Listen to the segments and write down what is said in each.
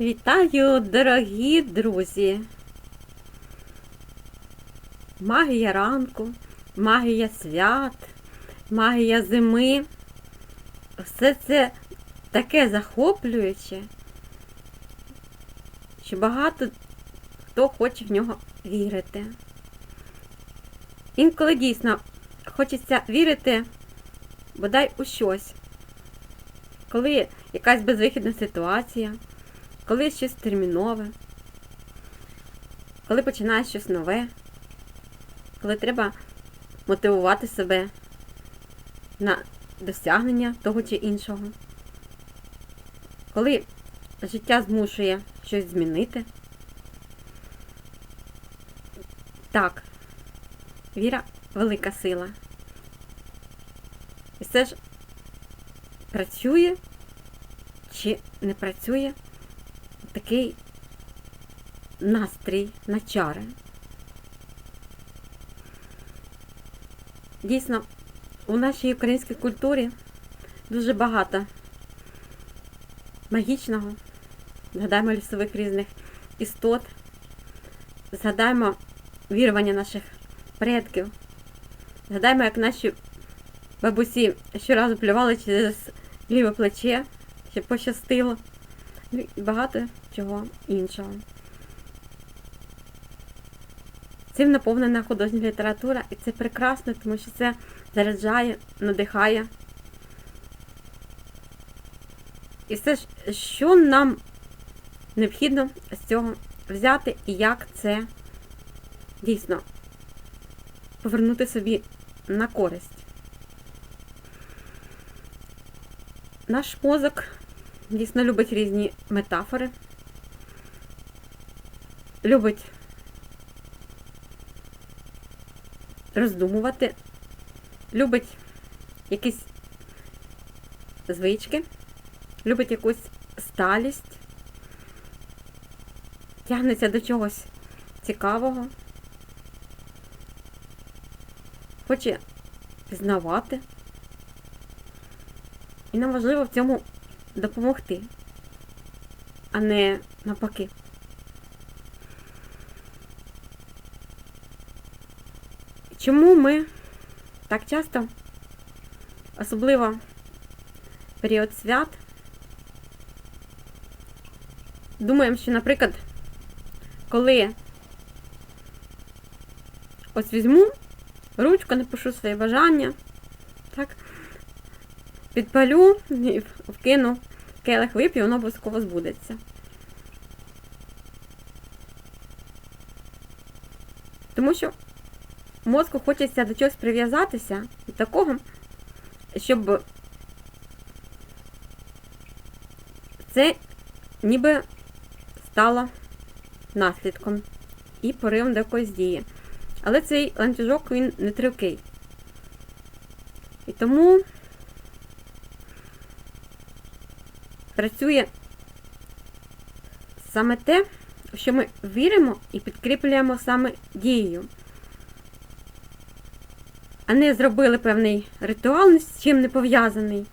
Вітаю, дорогі друзі! Магія ранку, магія свят, магія зими. Все це таке захоплююче, що багато хто хоче в нього вірити. Інколи дійсно хочеться вірити бодай у щось. Коли якась безвихідна ситуація, коли щось термінове, коли починаєш щось нове, коли треба мотивувати себе на досягнення того чи іншого, коли життя змушує щось змінити. Так, віра велика сила. І все ж працює чи не працює такий настрій на чари. Дійсно, у нашій українській культурі дуже багато магічного. Згадаємо лісових різних істот, згадаємо вірування наших предків, згадаємо, як наші бабусі щоразу плювали через ліве плече, щоб пощастило. Ну багато чого іншого. Цим наповнена художня література, і це прекрасно, тому що це заряджає, надихає. І все ж, що нам необхідно з цього взяти і як це дійсно повернути собі на користь. Наш мозок дійсно любить різні метафори, любить роздумувати, любить якісь звички, любить якусь сталість, тягнеться до чогось цікавого, хоче пізнавати. І нам важливо в цьому допомогти, а не навпаки. Чому ми так часто, особливо в період свят, думаємо, що, наприклад, коли ось візьму ручку, напишу свої бажання, так, підпалю і вкину келих вип'ю, воно обов'язково збудеться. Тому що мозку хочеться до чогось прив'язатися до такого, щоб це ніби стало наслідком і поривом до якоїсь дії. Але цей ланцюжок він не тривкий. І тому працює саме те, що ми віримо і підкріплюємо саме дією. А не зробили певний ритуал, з чим не пов'язаний.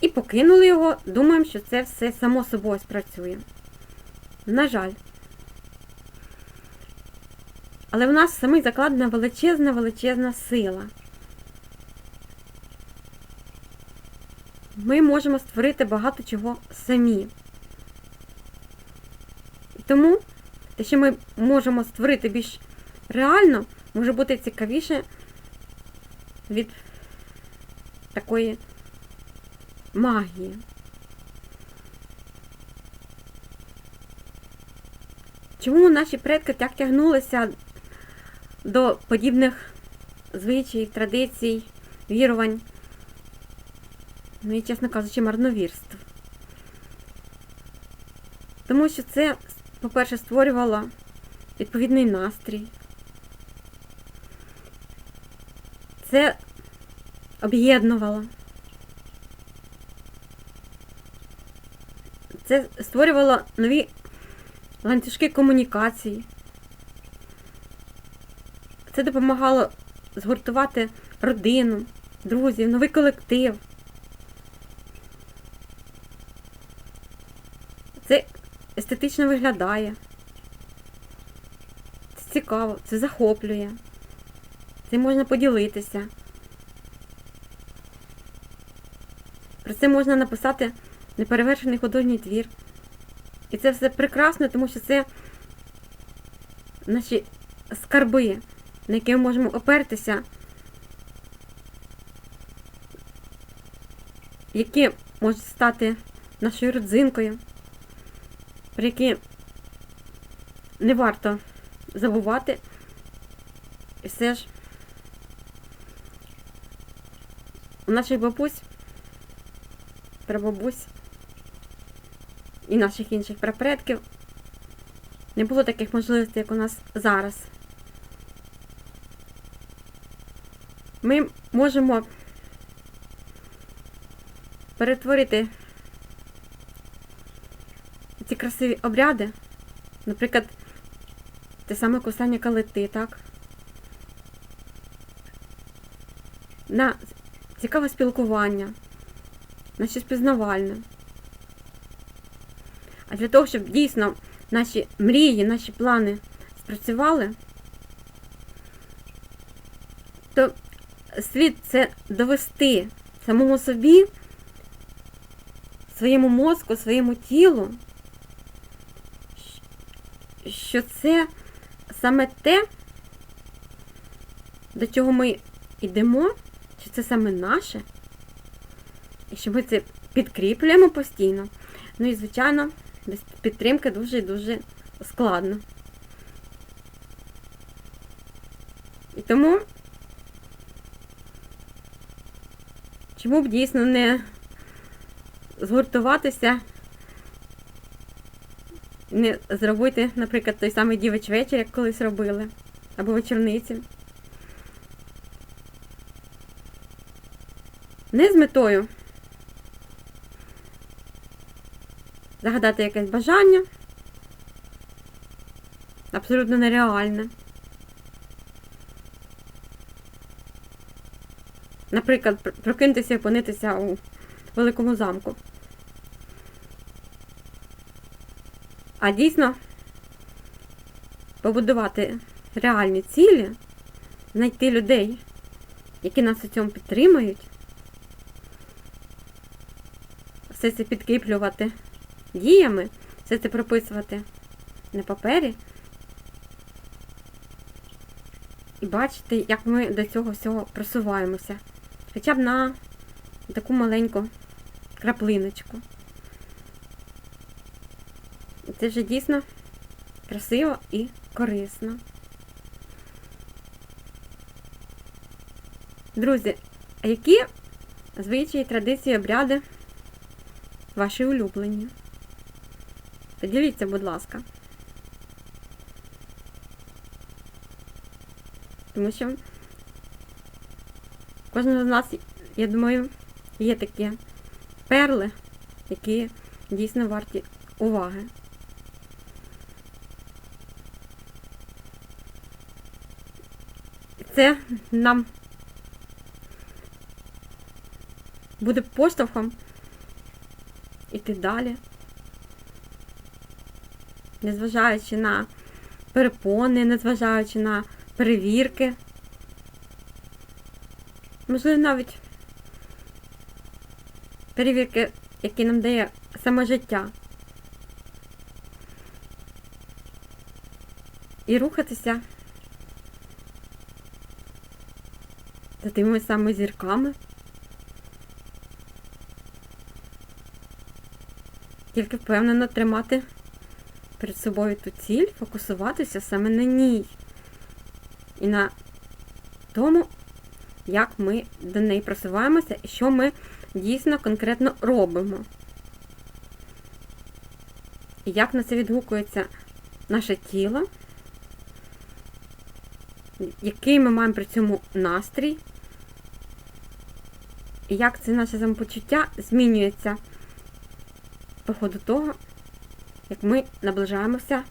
І покинули його, думаємо, що це все само собою спрацює. На жаль. Але в нас самих закладена величезна, величезна сила. Ми можемо створити багато чого самі. І тому те, що ми можемо створити більш реально, може бути цікавіше від такої магії. Чому наші предки так тягнулися до подібних звичаїв, традицій, вірувань? Ну і, чесно кажучи, марновірств. Тому що це, по-перше, створювало відповідний настрій. Це об'єднувало. Це створювало нові ланцюжки комунікації. Це допомагало згуртувати родину, друзів, новий колектив. Це естетично виглядає. Це цікаво, це захоплює. Цим можна поділитися. Про це можна написати неперевершений художній твір. І це все прекрасно, тому що це наші скарби, на які ми можемо опертися, які можуть стати нашою родзинкою, про які не варто забувати. І все ж у наших бабусь, прабабусь і наших інших прапредків не було таких можливостей, як у нас зараз. Ми можемо перетворити ці красиві обряди, наприклад, те саме кусання калити, так? На цікаве спілкування, на щось пізнавальне. А для того, щоб дійсно наші мрії, наші плани спрацювали, то слід це довести самому собі, своєму мозку, своєму тілу, що це саме те, до чого ми йдемо, що це саме наше, і що ми це підкріплюємо постійно. Ну і, звичайно, без підтримки дуже і дуже складно. І тому, чому б дійсно не згуртуватися, не зробити, наприклад, той самий дівич вечір, як колись робили, або вечорниці. Не з метою загадати якесь бажання. Абсолютно нереальне. Наприклад, прокинутися і опинитися у великому замку. А дійсно побудувати реальні цілі, знайти людей, які нас у цьому підтримують, все це підкріплювати діями, все це прописувати на папері. І бачити, як ми до цього всього просуваємося. Хоча б на таку маленьку краплиночку. Це вже дійсно красиво і корисно. Друзі, а які звичаї, традиції, обряди ваші улюблені? Поділіться, будь ласка. Тому що кожного з нас, я думаю, є такі перли, які дійсно варті уваги. Це нам буде поштовхом іти далі, незважаючи на перепони, незважаючи на перевірки. Можливо, навіть перевірки, які нам дає саме життя. І рухатися за тими самими зірками. Тільки впевнено тримати перед собою ту ціль, фокусуватися саме на ній. І на тому, як ми до неї просуваємося і що ми дійсно конкретно робимо. І як на це відгукується наше тіло, який ми маємо при цьому настрій, і як це наше самопочуття змінюється по ходу того, як ми наближаємося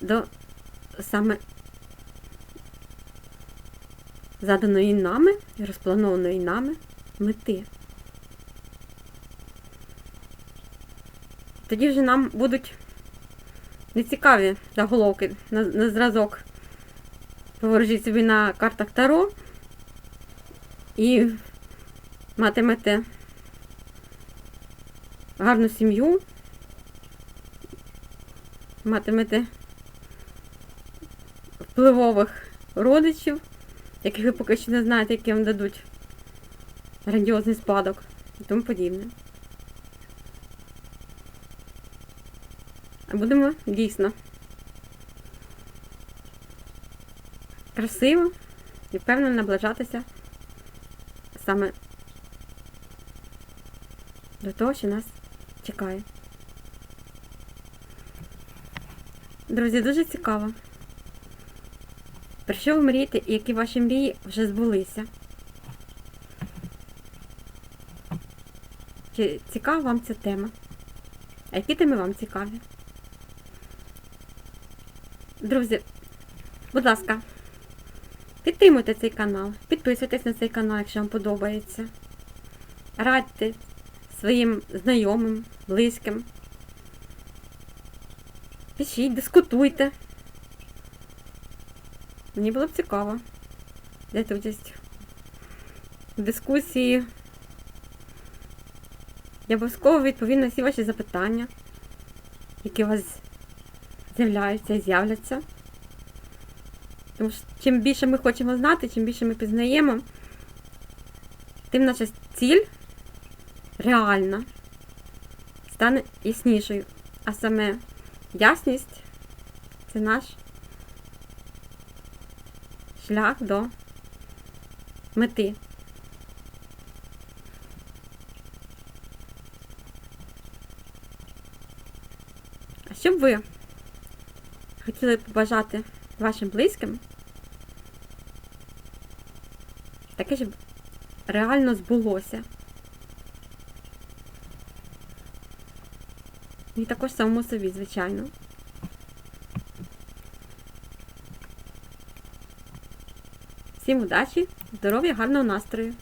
до саме заданої нами і розпланованої нами мети. тоді вже нам будуть нецікаві заголовки на, на зразок. Поворожіть собі на картах Таро і матимете гарну сім'ю, матимете впливових родичів, яких ви поки що не знаєте, які вам дадуть грандіозний спадок і тому подібне. А будемо дійсно красиво і впевнено наближатися саме до того, що нас чекає. Друзі, дуже цікаво. Про що ви мрієте і які ваші мрії вже збулися? Чи цікава вам ця тема? А які теми вам цікаві? Друзі, будь ласка, підтримуйте цей канал, підписуйтесь на цей канал, якщо вам подобається. Радьте своїм знайомим, близьким. Пишіть, дискутуйте. Мені було б цікаво взяти участь в дискусії. Я обов'язково відповім на всі ваші запитання, які у вас з'являються і з'являться. Тому що чим більше ми хочемо знати, чим більше ми пізнаємо, тим наша ціль реальна стане яснішою. А саме ясність це наш шлях до мети. А що б ви хотіли побажати вашим близьким? Таке, щоб реально збулося. І також самому собі, звичайно. Всім удачі, здоров'я, гарного настрою!